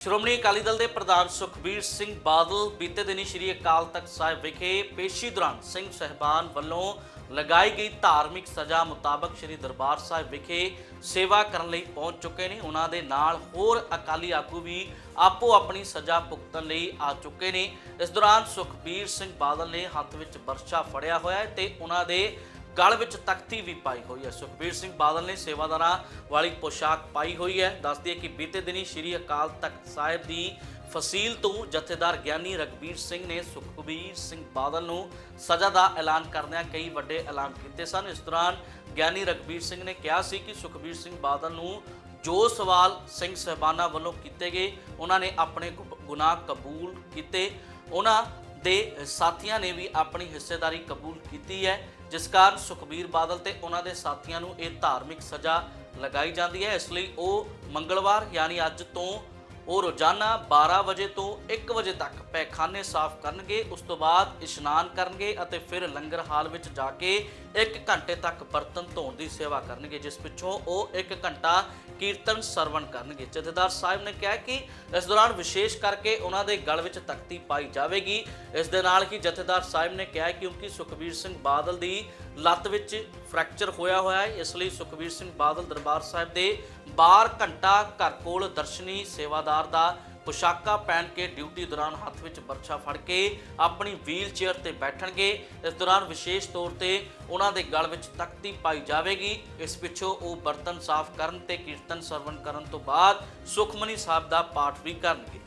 ਸ਼੍ਰੋਮਣੀ ਅਕਾਲੀ ਦਲ ਦੇ ਪ੍ਰਧਾਨ ਸੁਖਬੀਰ ਸਿੰਘ ਬਾਦਲ ਬੀਤੇ ਦਿਨੀ ਸ਼੍ਰੀ ਅਕਾਲ ਤਖਤ ਸਾਹਿਬ ਵਿਖੇ ਪੇਸ਼ੀ ਦੌਰਾਨ ਸਿੰਘ ਸਹਿਬਾਨ ਵੱਲੋਂ ਲਗਾਈ ਗਈ ਧਾਰਮਿਕ ਸਜ਼ਾ ਮੁਤਾਬਕ ਸ਼੍ਰੀ ਦਰਬਾਰ ਸਾਹਿਬ ਵਿਖੇ ਸੇਵਾ ਕਰਨ ਲਈ ਪਹੁੰਚ ਚੁੱਕੇ ਨੇ। ਉਹਨਾਂ ਦੇ ਨਾਲ ਹੋਰ ਅਕਾਲੀ ਆਗੂ ਵੀ ਆਪੋ ਆਪਣੀ ਸਜ਼ਾ ਭੁਗਤਣ ਲਈ ਆ ਚੁੱਕੇ ਨੇ। ਇਸ ਦੌਰਾਨ ਸੁਖਬੀਰ ਸਿੰਘ ਬਾਦਲ ਨੇ ਹੱਥ ਵਿੱਚ ਬਰਛਾ ਫੜਿਆ ਹੋਇਆ ਹੈ ਤੇ ਉਹਨਾਂ ਦੇ ਗਲ ਵਿੱਚ ਤਖਤੀ ਵੀ ਪਾਈ ਹੋਈ ਹੈ। ਸੁਖਬੀਰ ਸਿੰਘ ਬਾਦਲ ਨੇ ਸੇਵਾਦਾਰਾਂ ਵਾਲੀ ਪੋਸ਼ਾਕ ਪਾਈ ਹੋਈ ਹੈ। ਦੱਸਦੀ ਹੈ ਕਿ ਬੀਤੇ ਦਿਨੀ ਸ਼੍ਰੀ ਅਕਾਲ ਤਖਤ ਸਾਹਿਬ ਦੀ ਫਸੀਲ ਤੋਂ ਜਥੇਦਾਰ ਗਿਆਨੀ ਰਗਬੀਰ ਸਿੰਘ ਨੇ ਸੁਖਬੀਰ ਸਿੰਘ ਬਾਦਲ ਨੂੰ ਸਜ਼ਾ ਦਾ ਐਲਾਨ ਕਰਦਿਆਂ ਕਈ ਵੱਡੇ ਐਲਾਨ ਕੀਤੇ ਸਨ। ਇਸ ਦੌਰਾਨ ਗਿਆਨੀ ਰਗਬੀਰ ਸਿੰਘ ਨੇ ਕਿਹਾ ਸੀ ਕਿ ਸੁਖਬੀਰ ਸਿੰਘ ਬਾਦਲ ਨੂੰ ਜੋ ਸਵਾਲ ਸਿੰਘ ਸਹਿਬਾਨਾ ਵੱਲੋਂ ਕੀਤੇ ਗਏ, ਉਹਨਾਂ ਨੇ ਆਪਣੇ ਗੁ- ਗੁਨਾਹ ਕਬੂਲ ਕੀਤੇ। ਉਹਨਾਂ ਦੇ ਸਾਥੀਆਂ ਨੇ ਵੀ ਆਪਣੀ ਹਿੱਸੇਦਾਰੀ ਕਬੂਲ ਕੀਤੀ ਹੈ। ਜਿਸ ਕਾਰਨ ਸੁਖਬੀਰ ਬਾਦਲ ਤੇ ਉਹਨਾਂ ਦੇ ਸਾਥੀਆਂ ਨੂੰ ਇਹ ਧਾਰਮਿਕ ਸਜ਼ਾ ਲਗਾਈ ਜਾਂਦੀ ਹੈ। ਇਸ ਲਈ ਉਹ ਮੰਗਲਵਾਰ, ਯਾਨੀ ਅੱਜ ਤੋਂ ਉਹ ਰੋਜ਼ਾਨਾ 12 ਵਜੇ ਤੋਂ 1 ਵਜੇ ਤੱਕ ਪੈਖਾਨੇ ਸਾਫ਼ ਕਰਨਗੇ, ਉਸ ਤੋਂ ਬਾਅਦ ਇਸ਼ਨਾਨ ਕਰਨਗੇ ਅਤੇ ਫਿਰ ਲੰਗਰ ਹਾਲ ਵਿੱਚ ਜਾ ਕੇ 1 ਘੰਟੇ ਤੱਕ ਬਰਤਨ ਧੋਣ ਦੀ ਸੇਵਾ ਕਰਨਗੇ, ਜਿਸ ਪਿੱਛੋਂ ਉਹ 1 ਘੰਟਾ ਕੀਰਤਨ ਸਰਵਣ ਕਰਨਗੇ। ਜਥੇਦਾਰ ਸਾਹਿਬ ਨੇ ਕਿਹਾ ਕਿ ਇਸ ਦੌਰਾਨ ਵਿਸ਼ੇਸ਼ ਕਰਕੇ ਉਹਨਾਂ ਦੇ ਗਲ ਵਿੱਚ ਤਖਤੀ ਪਾਈ ਜਾਵੇਗੀ। ਇਸ ਦੇ ਨਾਲ ਹੀ ਜਥੇਦਾਰ ਸਾਹਿਬ ਨੇ ਕਿਹਾ ਕਿ ਕਿਉਂਕਿ ਸੁਖਬੀਰ ਸਿੰਘ ਬਾਦਲ ਦੀ ਲੱਤ ਵਿੱਚ ਫ੍ਰੈਕਚਰ ਹੋਇਆ ਹੋਇਆ ਹੈ, ਇਸ ਲਈ ਸੁਖਬੀਰ ਸਿੰਘ ਬਾਦਲ ਦਰਬਾਰ ਸਾਹਿਬ ਦੇ ਬਾਹਰ ਘੰਟਾ ਘਰ ਕੋਲ ਦਰਸ਼ਨੀ ਸੇਵਾਦਾਰ ਦਾ ਪੁਸ਼ਾਕਾ ਪਹਿਨ ਕੇ ਡਿਊਟੀ ਦੌਰਾਨ ਹੱਥ ਵਿੱਚ ਬਰਛਾ ਫੜ ਕੇ ਆਪਣੀ ਵੀਲ ਚੇਅਰ ਤੇ ਬੈਠਣਗੇ। ਇਸ ਦੌਰਾਨ ਵਿਸ਼ੇਸ਼ ਤੌਰ ਤੇ ਉਹਨਾਂ ਦੇ ਗਲ ਵਿੱਚ ਤਖਤੀ ਪਾਈ ਜਾਵੇਗੀ। ਇਸ ਪਿੱਛੋਂ ਉਹ ਬਰਤਨ ਸਾਫ਼ ਕਰਨ ਤੇ ਕੀਰਤਨ ਸਰਵਣ ਕਰਨ ਤੋਂ ਬਾਅਦ ਸੁਖਮਨੀ ਸਾਹਿਬ ਦਾ ਪਾਠ ਵੀ ਕਰਨਗੇ।